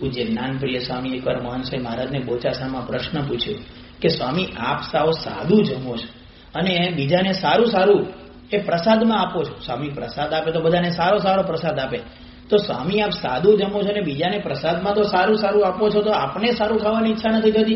પૂજ્ય જ્ઞાનપ્રિય સ્વામી એકવાર મહંસભાઈ મહારાજને બોચાસામાં પ્રશ્ન પૂછ્યો કે, સ્વામી, આપ સાવ સાદું જમો છો અને બીજાને સારું સારું એ પ્રસાદમાં આપો છો. સ્વામી, પ્રસાદ આપે તો બધાને સારો સારો પ્રસાદ આપે. તો સ્વામી, આપ સાદું જમો છો અને બીજાને પ્રસાદમાં તો સારું સારું આપો છો, તો આપને સારું ખાવાની ઈચ્છા નથી થતી?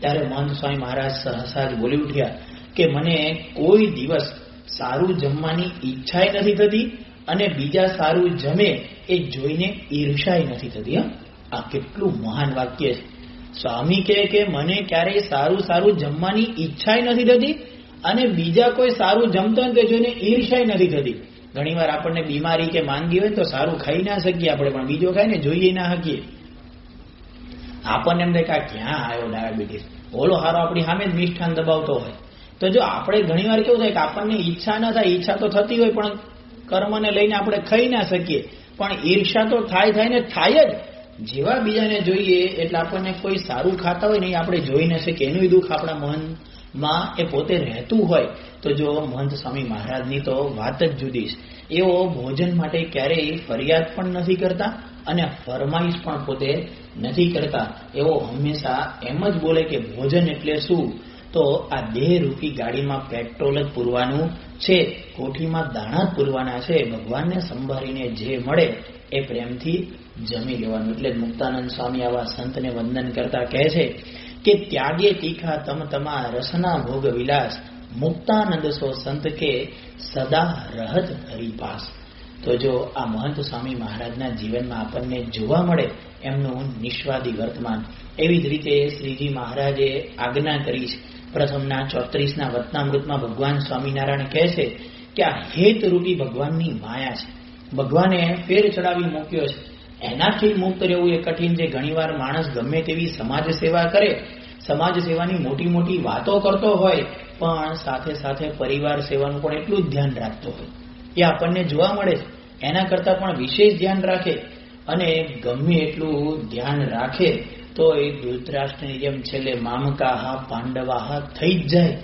ત્યારે મહંત સ્વામી મહારાજ સહસા જ બોલી ઉઠ્યા કે, મને કોઈ દિવસ સારું જમવાની ઈચ્છાય નથી થતી અને બીજા સારું જમે એ જોઈને ઈર્ષાય નથી થતી, હા. આ કેટલું મહાન વાક્ય છે. સ્વામી કહે કે, મને ક્યારેય સારું સારું જમવાની ઈચ્છા નથી થતી અને બીજા કોઈ સારું જમતો હોય જોઈને ઈર્ષાય નથી થતી. ઘણીવાર આપણને બીમારી કે માંદગી હોય તો સારું ખાઈ ના શકીએ આપણે, પણ બીજો ખાય ને જોઈએ ના શકીએ. આપણને એમ થાય કે ક્યાં આવ્યો ડાયાબિટીસ ઓલો હારો આપણી સામે જ મિષ્ઠાન દબાવતો હોય. તો જો આપણે ઘણીવાર કેવું થાય કે આપણને ઈચ્છા ના થાય, ઈચ્છા તો થતી હોય, પણ કર્મને લઈને આપણે ખાઈ ના શકીએ. પણ ઈર્ષા તો થાય થાય ને થાય જ. જેવા બીજાને જોઈએ એટલે આપણને કોઈ સારું ખાતા હોય નહીં આપણે જોઈ ન શકીએ. એનું દુઃખ આપણા મનમાં એ પોતે રહેતું હોય. તો જો મહંત સ્વામી મહારાજની તો વાત જ જુદી છે. એઓ ભોજન માટે ક્યારેય ફરિયાદ પણ નથી કરતા અને ફરમાઈશ પણ પોતે નથી કરતા. એવો હંમેશા એમ જ બોલે કે ભોજન એટલે શું? તો આ દેહ રૂપી ગાડીમાં પેટ્રોલ જ પૂરવાનું છે, કોઠીમાં દાણા જ પૂરવાના છે, ભગવાનને સંભાળીને જે મળે એ પ્રેમથી જમી લેવાનું. એટલે મુક્તાનંદ સ્વામી આવા સંતને વંદન કરતા કહે છે કે, ત્યાગે તીખા તમ તમા રસના ભોગ વિલાસ, મુક્તાનંદ સો સંત કે સદા રહત હરિપાસ. તો જો આ મહંત સ્વામી મહારાજના જીવનમાં આપણને જોવા મળે, એમનું નિસ્વાદી વર્તમાન. એવી જ રીતે શ્રીજી મહારાજે આજ્ઞા કરી છે પ્રથમના ચોત્રીસના વતનામૃતમાં ભગવાન સ્વામિનારાયણ કહે છે કે આ હેતરૂપી ભગવાનની માયા છે. ભગવાને ફેર ચડાવી મૂક્યો છે. એનાથી મુક્ત રહેવું એ કઠિન છે. ઘણીવાર માણસ ગમે તેવી સમાજ સેવા કરે, સમાજ સેવાની મોટી મોટી વાતો કરતો હોય, પણ સાથે સાથે પરિવાર સેવાનું પણ એટલું જ ધ્યાન રાખતો હોય. એ આપણને જોવા મળે છે. એના કરતાં પણ વિશેષ ધ્યાન રાખે અને ગમે એટલું ધ્યાન રાખે તો એ ધૃતરાષ્ટ્રની જેમ છેલ્લે મામકાહા, પાંડવાહા થઈ જ જાય,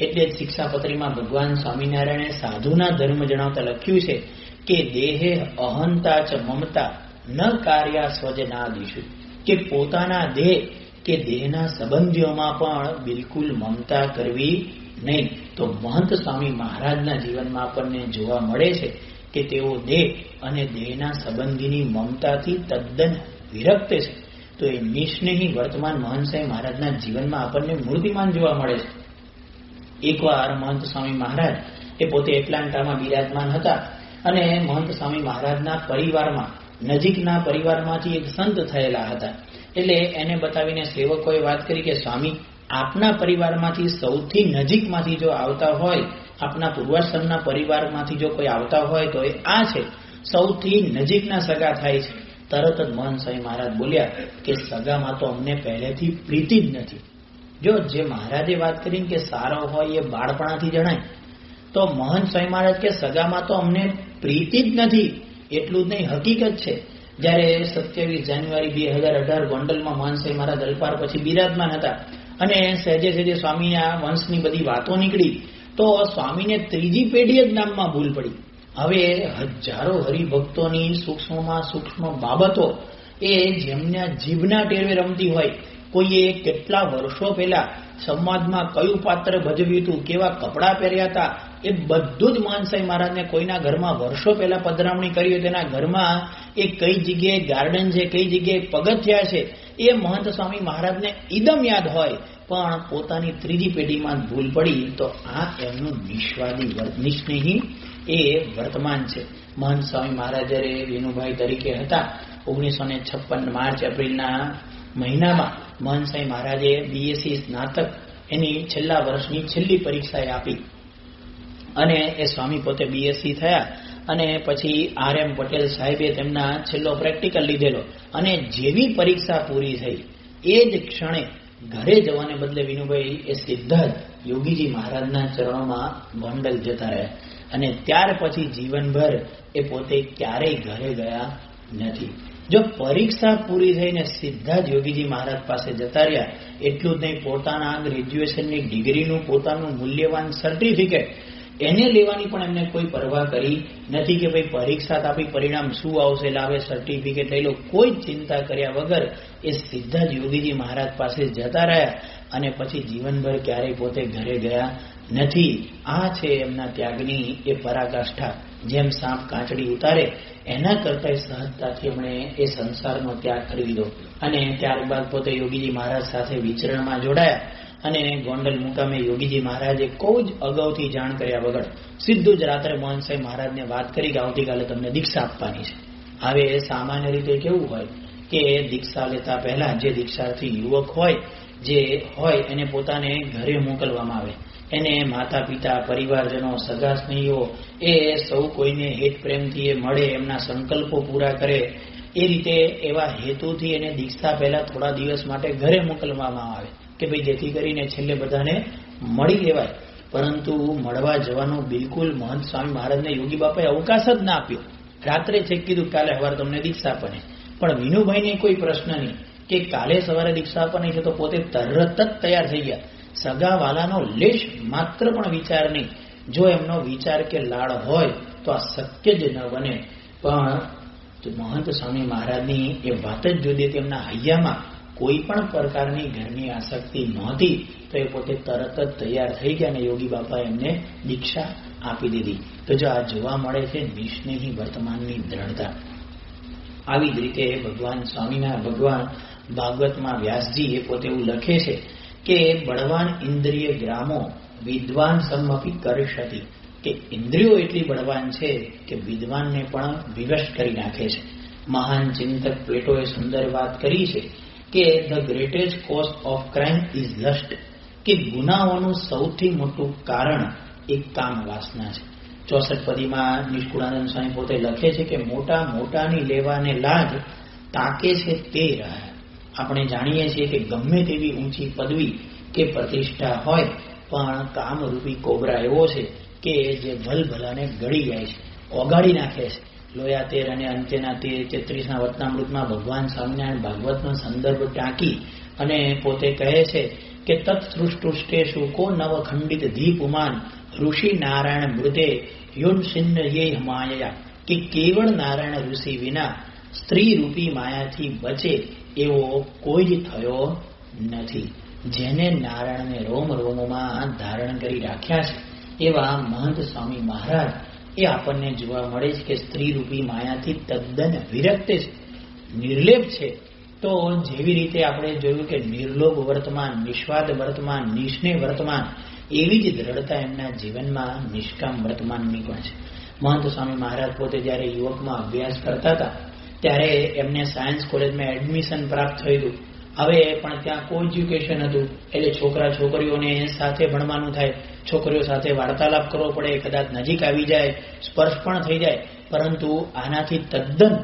એટલે જ શિક્ષાપત્રીમાં ભગવાન સ્વામિનારાયણે સાધુના ધર્મ જણાવતા લખ્યું છે કે દેહે અહંતા ચ મમતા, ન કાર્યા સ્વજનાદિશુ કે પોતાના દેહ કે દેહના સંબંધીઓમાં પણ બિલકુલ મમતા કરવી નહીં. તો મહંત સ્વામી મહારાજના જીવનમાં આપણને જોવા મળે છે કે તેઓ દેહ અને દેહના સંબંધીની મમતાથી તદ્દન વિરક્ત છે. તો એ નિસ્નેહી વર્તમાન મહંત મહારાજના જીવનમાં આપણને મૂર્તિમાન જોવા મળે છે. એકવાર મહંત સ્વામી મહારાજ એ પોતે એટલાન્ટામાં બિરાજમાન હતા અને મહંત સ્વામી મહારાજના પરિવારમાં, નજીકના પરિવારમાંથી એક સંત થયેલા હતા. એટલે એને બતાવીને સેવકોએ વાત કરી કે, સ્વામી, આપના પરિવારમાંથી સૌથી નજીકમાંથી જો આવતા હોય, આપના પૂર્વાશ્રમના પરિવારમાંથી જો કોઈ આવતા હોય તો એ આ છે. સૌથી નજીકના સગા થાય છે. તરત જ મહંત સ્વામી મહારાજ બોલ્યા કે સગામાં તો અમને પહેલેથી પ્રીતિ જ નથી. જો જે મહારાજે વાત કરીને કે સારો હોય એ બાળપણાથી જણાય, તો મહંત સ્વામી મહારાજ કે સગામાં તો અમને પ્રીતિ જ નથી. એટલું જ નહીં, હકીકત છે. જ્યારે સત્યાવીસ જાન્યુઆરી બે હજાર અઢાર ગોંડલમાં મહંત સ્વામી મહારાજ અલ્પાર પછી બિરાજમાન હતા અને સહેજે સહેજે સ્વામીના વંશની બધી વાતો નીકળી, તો સ્વામીને ત્રીજી પેઢી જ નામમાં ભૂલ પડી. હવે હજારો હરિભક્તોની સૂક્ષ્મમાં સૂક્ષ્મ બાબતો એ જેમના જીભના ટેરવે રમતી હોય, કોઈએ કેટલા વર્ષો પહેલા સમાજમાં કયું પાત્ર ભજવ્યું હતું, કેવા કપડાં પહેર્યા હતા, એ બધું જ માનસાઈ મહારાજને કોઈના ઘરમાં વર્ષો પહેલા પધરામણી કરી તેના ઘરમાં એ કઈ જગ્યાએ ગાર્ડન છે, કઈ જગ્યાએ પગથિયા છે, એ મહંત સ્વામી મહારાજને ઈદમ યાદ હોય, પણ પોતાની ત્રીજી પેઢીમાં ભૂલ પડી તો આ એમનું નિસ્વાદી નિસ્નેહી એ વર્તમાન છે. મહંત સ્વામી મહારાજ વિનુભાઈ તરીકે હતા. ઓગણીસો ને છપ્પન માર્ચ એપ્રિલના મહિનામાં મહંત સ્વામી મહારાજે બીએસસી સ્નાતક એની છેલ્લા વર્ષની છેલ્લી પરીક્ષા આપી. અને એ સ્વામી પોતે બીએસસી થયા અને પછી આર એમ પટેલ સાહેબે તેમના છેલ્લો પ્રેક્ટિકલ લીધેલો. અને જેવી પરીક્ષા પૂરી થઈ, એ જ ક્ષણે ઘરે જવાને બદલે વિનુભાઈ એ સીધા યોગીજી મહારાજના ચરણોમાં ભંડલ જતા રહ્યા. અને ત્યાર પછી જીવનભર એ પોતે ક્યારેય ઘરે ગયા નથી. જો પરીક્ષા પૂરી થઈને સીધા જ યોગીજી મહારાજ પાસે જતા રહ્યા, એટલું જ નહીં, પોતાના ગ્રેજ્યુએશનની ડિગ્રીનું પોતાનું મૂલ્યવાન સર્ટિફિકેટ એને લેવાની પણ એમને કોઈ પરવા કરી નથી કે ભાઈ પરીક્ષા આપી પરિણામ શું આવશે, લાવે સર્ટિફિકેટ લઈ લો. કોઈ ચિંતા કર્યા વગર એ સીધા જ યોગીજી મહારાજ પાસે જતા રહ્યા અને પછી જીવનભર ક્યારેય પોતે ઘરે ગયા નથી. આ છે એમના ત્યાગની એ પરાકાષ્ઠા. જેમ સાપ કાચડી ઉતારે, એના કરતા સહજતાથી એમણે એ સંસારનો ત્યાગ કરી દીધો. અને ત્યારબાદ પોતે યોગીજી મહારાજ સાથે વિચરણમાં જોડાયા અને ગોંડલ મુકામે યોગીજી મહારાજે કોઈ જ અગાઉથી જાણ કર્યા વગર સીધું જ રાત્રે મોહનસાઈ મહારાજને વાત કરી કે આવતીકાલે તમને દીક્ષા આપવાની છે. હવે સામાન્ય રીતે કેવું હોય કે દીક્ષા લેતા પહેલા જે દીક્ષાર્થી યુવક હોય, જે હોય એને પોતાને ઘરે મોકલવામાં આવે. એને માતા પિતા પરિવારજનો, સગા સ્નેહીઓ, એ સૌ કોઈને હેત પ્રેમથી એ મળે, એમના સંકલ્પો પૂરા કરે. એ રીતે એવા હેતુથી એને દીક્ષા પહેલા થોડા દિવસ માટે ઘરે મોકલવામાં આવે કે ભાઈ જેથી કરીને છેલ્લે બધાને મળી લેવાય. પરંતુ મળવા જવાનું બિલકુલ મહંત સ્વામી મહારાજને યોગી બાપાએ અવકાશ જ ના આપ્યો. રાત્રે છેક કીધું, કાલે સવારે તમને દીક્ષા આપને પણ વિનુભાઈને કોઈ પ્રશ્ન નહીં કે કાલે સવારે દીક્ષા આપવાની છે તો પોતે તરત જ તૈયાર થઈ ગયા. સગા વાલાનો લેશ માત્ર પણ વિચાર નહીં. જો એમનો વિચાર કે લાળ હોય, તો આ શક્ય જ ન બને. પણ મહંત સ્વામી મહારાજની એ વાત જ જુદી. તેમના હૈયામાં કોઈ પણ પ્રકારની ઘરની આસક્તિ નહોતી, તો એ પોતે તરત જ તૈયાર થઈ ગયા અને યોગી બાપા એમને દીક્ષા આપી દીધી. તો જો આ જોવા મળે છે, નિષ્ણેહી વર્તમાનની દ્રઢતા. આવી જ રીતે ભગવાન સ્વામીના ભગવાન ભાગવતમાં વ્યાસજી એ પોતે એવું લખે છે કે બળવાન ઇન્દ્રિય ગ્રામો વિદ્વાન સમપી કરશતી કે ઇન્દ્રિયો એટલી બળવાન છે કે વિદ્વાનને પણ વિવશ કરી નાખે છે. મહાન ચિંતક પ્લેટોએ સુંદર વાત કરી છે કે the greatest cause of crime is lust કે ગુનાઓનું સૌથી મોટું કારણ એક કામ વાસના છે. ચોસઠ પદીમાં નિષ્કુળાનંદ સ્વામી પોતે લખે છે કે મોટા મોટાની લેવાને લાજ તાકે છે તે રહ્યા આપણે જાણીએ છીએ કે ગમે તેવી ઊંચી પદવી કે પ્રતિષ્ઠા હોય, પણ કામરૂપી કોબરા એવો છે કે જે ભલભલાને ગળી જાય છે, ઓગાળી નાખે છે. લોયા તેર અને અંત્યના તેર, તેત્રીસના વતનામૃતમાં ભગવાન સ્વામિનારાયણ ભાગવતનો સંદર્ભ ટાંકી અને પોતે કહે છે કે તત્સૃષ્ટુષ્ટેશુ કો નવખંડિત ધીપુમાન ઋષિ નારાયણ મૃદે યુન સિન્ન યે માયા કે કેવળ નારાયણ ઋષિ વિના સ્ત્રી રૂપી માયાથી બચે એવો કોઈ જ થયો નથી. જેને નારાયણને રોમ રોમમાં ધારણ કરી રાખ્યા છે, એવા મહંત સ્વામી મહારાજ એ આપણને જોવા મળે છે કે સ્ત્રી રૂપી માયાથી તદ્દન વિરક્ત છે. નિર્લેપ છે. તો જેવી રીતે આપણે જોયું કે નિર્લોભ વર્તમાન નિસ્વાદ વર્તમાન, નિષ્ણય વર્તમાન, એવી જ દ્રઢતા એમના જીવનમાં નિષ્કામ વર્તમાનની પણ છે. મહંત સ્વામી મહારાજ પોતે જ્યારે યુવકમાં અભ્યાસ કરતા હતા ત્યારે એમને સાયન્સ કોલેજમાં એડમિશન પ્રાપ્ત થયું હવે પણ ત્યાં કો એજ્યુકેશન હતું. એટલે છોકરા છોકરીઓને સાથે ભણવાનું થાય. છોકરીઓ સાથે વાર્તાલાપ કરવો પડે. કદાચ નજીક આવી જાય. સ્પર્શ પણ થઈ જાય. પરંતુ આનાથી તદ્દન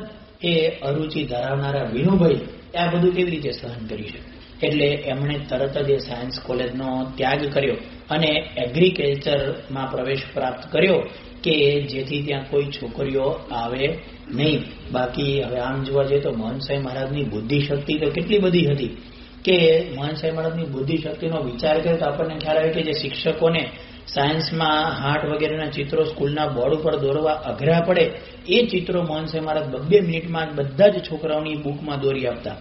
એ અરુચિ ધરાવનારા વિનુભાઈ આ બધું કેવી રીતે સહન કરી શકે? એટલે એમણે તરત જ એ સાયન્સ કોલેજનો ત્યાગ કર્યો અને એગ્રીકલ્ચરમાં પ્રવેશ પ્રાપ્ત કર્યો કે જેથી ત્યાં કોઈ છોકરીઓ આવે નહીં. બાકી હવે આમ જોવા જઈએ તો મોહન મહારાજની બુદ્ધિ શક્તિ તો કેટલી બધી હતી કે મોહનસાઈ મહારાજની બુદ્ધિ શક્તિનો વિચાર કર્યો તો આપણને ખ્યાલ આવે કે જે શિક્ષકોને સાયન્સમાં હાર્ટ વગેરેના ચિત્રો સ્કૂલના બોર્ડ ઉપર દોરવા અઘરા પડે, એ ચિત્રો મોહનસાઈ મહારાજ બબ્બે મિનિટમાં બધા જ છોકરાઓની બુકમાં દોરી આપતા.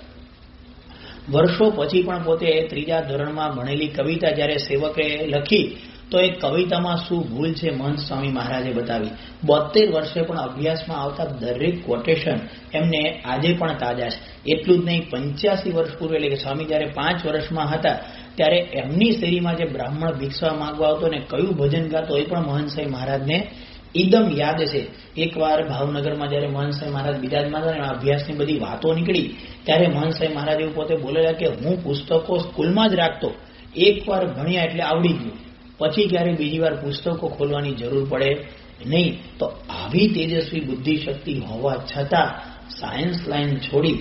વર્ષો પછી પણ પોતે ત્રીજા ધોરણમાં ભણેલી કવિતા જ્યારે સેવકે લખી, તો એ કવિતામાં શું ભૂલ છે મહંત સ્વામી મહારાજે બતાવી. બોતેર વર્ષે પણ અભ્યાસમાં આવતા દરેક કોટેશન એમને આજે પણ તાજા છે. એટલું જ નહીં, પંચ્યાસી વર્ષ પૂર્વે એટલે કે સ્વામી જ્યારે પાંચ વર્ષમાં હતા, ત્યારે એમની શેરીમાં જે બ્રાહ્મણ ભિક્ષા માંગવા આવતો ને કયું ભજન ગાતો એ પણ મહંત સાહેબ મહારાજને એકદમ યાદ છે એકવાર ભાવનગરમાં જ્યારે મહંત સાહેબ મહારાજ બિરાજમાન હતા ને અભ્યાસની બધી વાતો નીકળી, ત્યારે મહંત સાહેબ મહારાજ એવું પોતે બોલેલા કે હું પુસ્તકો સ્કૂલમાં જ રાખતો. એકવાર ભણ્યા એટલે આવડી ગયું. પછી ક્યારે બીજી વાર પુસ્તકો ખોલવાની જરૂર પડે નહીં. તો આવી તેજસ્વી બુદ્ધિ શક્તિ હોવા છતાં સાયન્સ લાઈન છોડી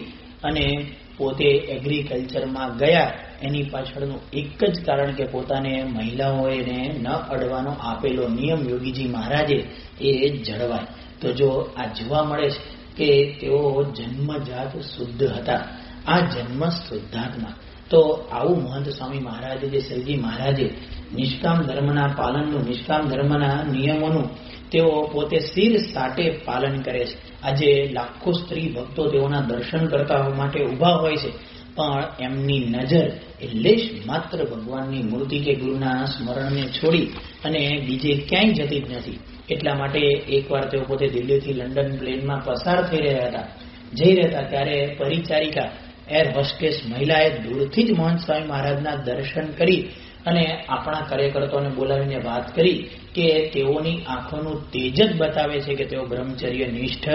અને પોતે એગ્રીકલ્ચરમાં ગયા, એની પાછળનું એક જ કારણ કે પોતાને મહિલાઓને ન અડવાનો આપેલો નિયમ યોગીજી મહારાજે એ જળવાય. તો જો આ જોવા મળે છે કે તેઓ જન્મજાત શુદ્ધ હતા, આ જન્મ શુદ્ધાત્મા. તો આવું મહંત સ્વામી મહારાજે જે શિવજી મહારાજે નિષ્કામ ધર્મના પાલનનું, નિષ્કામ ધર્મના નિયમોનું તેઓ પોતે શિર સાટે પાલન કરે છે. આજે લાખો સ્ત્રી ભક્તો તેઓના દર્શન કરતા માટે ઊભા હોય છે. પણ એમની નજર એ લેશ માત્ર ભગવાનની મૂર્તિ કે ગુરુના સ્મરણને છોડી અને બીજે ક્યાંય જતી જ નથી. એટલા માટે એકવાર તેઓ પોતે દિલ્હીથી લંડન પ્લેનમાં પસાર થઈ રહ્યા હતા. જઈ રહ્યા હતા ત્યારે પરિચારિકા એર હોસ્ટેસ મહિલાએ દૂરથી જ મોહન સ્વામી મહારાજના દર્શન કરી અને આપણા કાર્યકર્તાઓને બોલાવીને વાત કરી કે તેઓની આંખોનું તેજ જ બતાવે છે કે તેઓ બ્રહ્મચર્ય નિષ્ઠ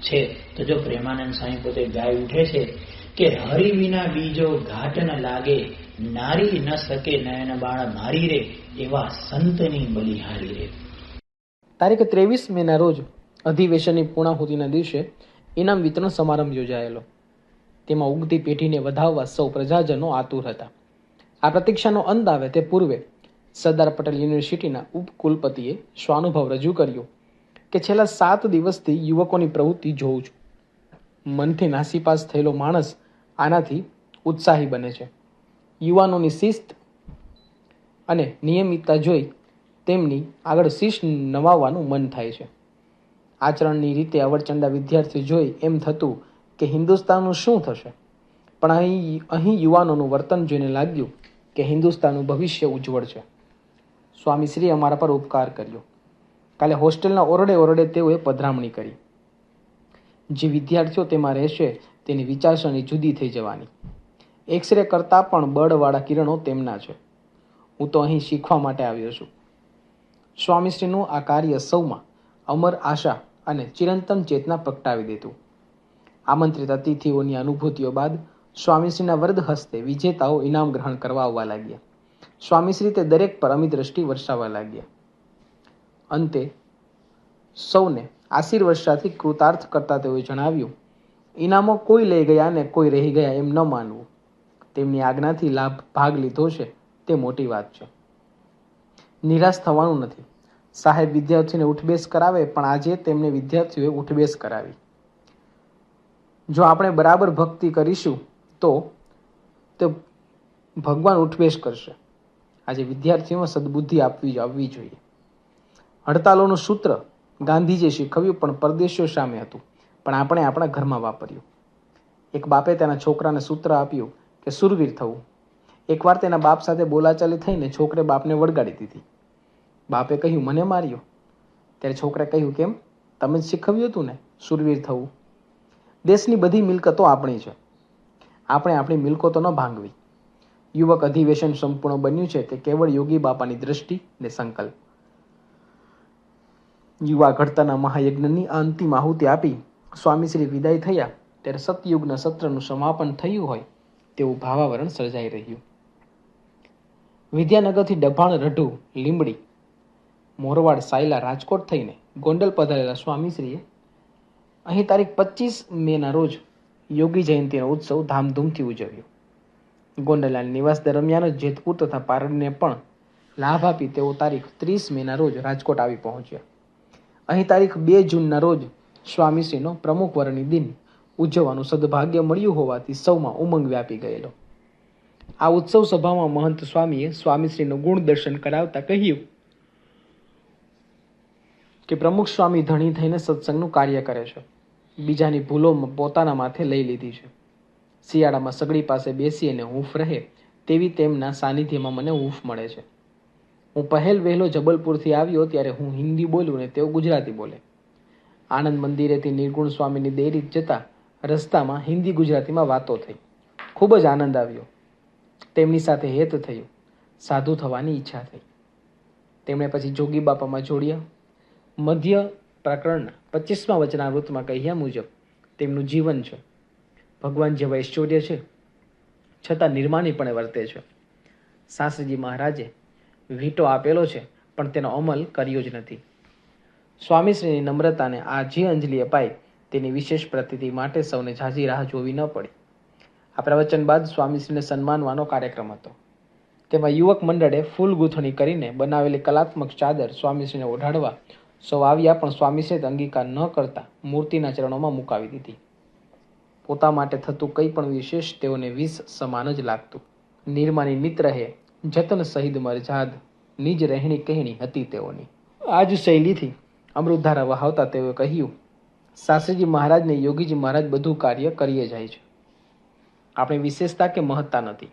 છે. તો જો પ્રેમાનંદ સ્વામી પોતે ગાય ઉઠે છે કે હરિ વિના બીજો ઘાટ ન લાગે, નારી ન શકે, નયન બાળ મારી રે, એવા સંતની બલિહારી રે. તારીખ ત્રેવીસ મેના રોજ અધિવેશનની પૂર્ણાહુતિના દિવસે ઇનામ વિતરણ સમારંભ યોજાયેલો. તેમાં ઉગતી પેઢીને વધાવવા સૌ પ્રજાજનો આતુર હતા. આ પ્રતીક્ષાનો અંત આવે તે પૂર્વે સરદાર પટેલ યુનિવર્સિટીના ઉપકુલપતિએ સ્વાનુભવ રજૂ કર્યો કે છેલ્લા સાત દિવસથી યુવકોની પ્રવૃત્તિ જોઉં છું. મનથી નાસીપાસ થયેલો માણસ આનાથી ઉત્સાહી બને છે. યુવાનોની શિસ્ત અને નિયમિતતા જોઈ તેમની આગળ શિસ્ત નવાવવાનું મન થાય છે. આચરણની રીતે અવરચંડા વિદ્યાર્થીઓ જોઈ એમ થતું કે હિન્દુસ્તાનનું શું થશે? પણ અહીં અહીં યુવાનોનું વર્તન જોઈને લાગ્યું કે હિન્દુસ્તાનનું ભવિષ્ય ઉજ્જવળ છે. સ્વામીશ્રીએ અમારા પર ઉપકાર કર્યો. કાલે હોસ્ટેલના ઓરડે ઓરડે તેઓએ પધરામણી કરી. જે વિદ્યાર્થીઓ તેમાં રહેશે તેની વિચારસરણી જુદી થઈ જવાની. એક્સરે કરતાં પણ બળવાળા કિરણો તેમના છે. હું તો અહીં શીખવા માટે આવ્યો છું. સ્વામીશ્રીનું આ કાર્ય સૌમાં અમર આશા અને ચિરંતન ચેતના પ્રગટાવી દેતું. આમંત્રિત અતિથિઓની અનુભૂતિઓ બાદ સ્વામીશ્રીના વરદ હસ્તે વિજેતાઓ ઇનામ ગ્રહણ કરવા આવવા લાગ્યા. સ્વામીશ્રી તે દરેક પર અમિત દ્રષ્ટિ વરસાવવા લાગ્યા. અંતે સૌને આશીર્વર્ષાથી કૃતાર્થ કરતા તેઓએ જણાવ્યું, ઇનામો કોઈ લઈ ગયા ને કોઈ રહી ગયા એમ ન માનવું. તેમની આજ્ઞાથી લાભ ભાગ લીધો છે, તે મોટી વાત છે. નિરાશ થવાનું નથી. સાહેબ વિદ્યાર્થીઓને ઉઠબેસ કરાવે, પણ આજે તેમને વિદ્યાર્થીઓએ ઉઠબેસ કરાવી. જો આપણે બરાબર ભક્તિ કરીશું તો તે ભગવાન ઉઠબેસ કરશે. આજે વિદ્યાર્થીઓમાં સદબુદ્ધિ આપવી આવવી જોઈએ. હડતાલોનું સૂત્ર ગાંધીજીએ શીખવ્યું, પણ પરદેશીઓ સામે હતું. પણ આપણે આપણા ઘરમાં વાપર્યું. એક બાપે તેના છોકરાને સૂત્ર આપ્યું કે સુરવીર થવું. એકવાર તેના બાપ સાથે બોલાચાલી થઈને છોકરે બાપને વળગાડી દીધી. બાપે કહ્યું, મને માર્યો. ત્યારે છોકરે કહ્યું, કેમ? તમે જ શીખવ્યું હતું ને, સુરવીર થવું. દેશની બધી મિલકતો આપણી છે. આપણે આપણી મિલકતો ન ભાંગવી. યુવક અધિવેશન સંપૂર્ણ બન્યું છે તે કેવળ યોગી બાપાની દ્રષ્ટિ ને સંકલ્પ. યુવા ઘડતાના મહાયજ્ઞની અંતિમ આહુતિ આપી સ્વામીશ્રી વિદાય થયા ત્યારે સતયુગના સત્રનું સમાપન થયું હોય તેવું ભાવાવરણ સર્જાઈ રહ્યું. વિદ્યાનગરથી ડભાણ રઢુ લીંબડી, મોરવાડ સાયલા રાજકોટ થઈને ગોંડલ પધારેલા સ્વામીશ્રીએ અહીં તારીખ પચીસ મેના રોજ યોગી જયંતિનો ઉત્સવ ધામધૂમથી ઉજવ્યો. ગોંડલાલ નિવાસ દરમિયાન જ જેતપુર તથા પારડને પણ લાભ આપી તેઓ તારીખ ત્રીસ મેના રોજ રાજકોટ આવી પહોંચ્યા. અહીં તારીખ બે જૂનના રોજ સ્વામીશ્રીનો પ્રમુખ વરની દિન ઉજવવાનું સદભાગ્ય મળ્યું હોવાથી સૌમાં ઉમંગ વ્યાપી ગયેલો. આ ઉત્સવ સભામાં મહંત સ્વામીએ સ્વામીશ્રીનું ગુણ દર્શન કરાવતા કહ્યું કે પ્રમુખ સ્વામી ધણી થઈને સત્સંગનું કાર્ય કરે છે. બીજાની ભૂલો પોતાના માથે લઈ લીધી છે. શિયાળામાં સગડી પાસે બેસી અને હૂંફ રહે તેવી તેમના સાનિધ્યમાં મને હૂંફ મળે છે. હું પહેલ વહેલો જબલપુરથી આવ્યો ત્યારે હું હિન્દી બોલું ને તેઓ ગુજરાતી બોલે. આનંદ મંદિરેથી નિર્ગુણ સ્વામીની દેરી જતા રસ્તામાં હિન્દી ગુજરાતીમાં વાતો થઈ. ખૂબ જ આનંદ આવ્યો. તેમની સાથે હેત થયું. સાધુ થવાની ઈચ્છા થઈ. તેમણે પછી જોગી બાપામાં જોડ્યા. મધ્ય પ્રકરણના પચીસમાં વચનાવૃતમાં કહ્યા મુજબ તેમનું જીવન છે. ભગવાન જેવા ઐશ્વર્ય છે, છતાં નિર્માણીપણે વર્તે છે. શાસ્ત્રીજી મહારાજે વીટો આપેલો છે, પણ તેનો અમલ કર્યો જ નથી. સ્વામીશ્રીની નમ્રતાને આ જે અંજલિ અપાઈ, તેની વિશેષ પ્રતિતિ માટે સૌને ઝાઝી રાહ જોવી ન પડી. આ પ્રવચન બાદ સ્વામીશ્રીને સન્માનવાનો કાર્યક્રમ હતો. તેમાં યુવક મંડળે ફૂલ ગૂંથણી કરીને બનાવેલી કલાત્મક ચાદર સ્વામીશ્રીને ઓઢાડવા સૌ આવ્યા, પણ સ્વામીશ્રીએ અંગીકાર ન કરતા મૂર્તિના ચરણોમાં મુકાવી દીધી. પોતા માટે થતું કંઈ પણ વિશેષ તેઓને વિષ સમાન જ લાગતું. નિર્માની મિત્ર હે જતન સહિત મરજાદ નિજ રહેણી કહેણી હતી તેઓની. આ જ શૈલીથી અમૃતધારા વહાવતા તેઓએ કહ્યું શાસ્ત્રીજી મહારાજને યોગીજી મહારાજ બધું કાર્ય કરીએ જાય છે. આપણી વિશેષતા કે મહત્તા નથી.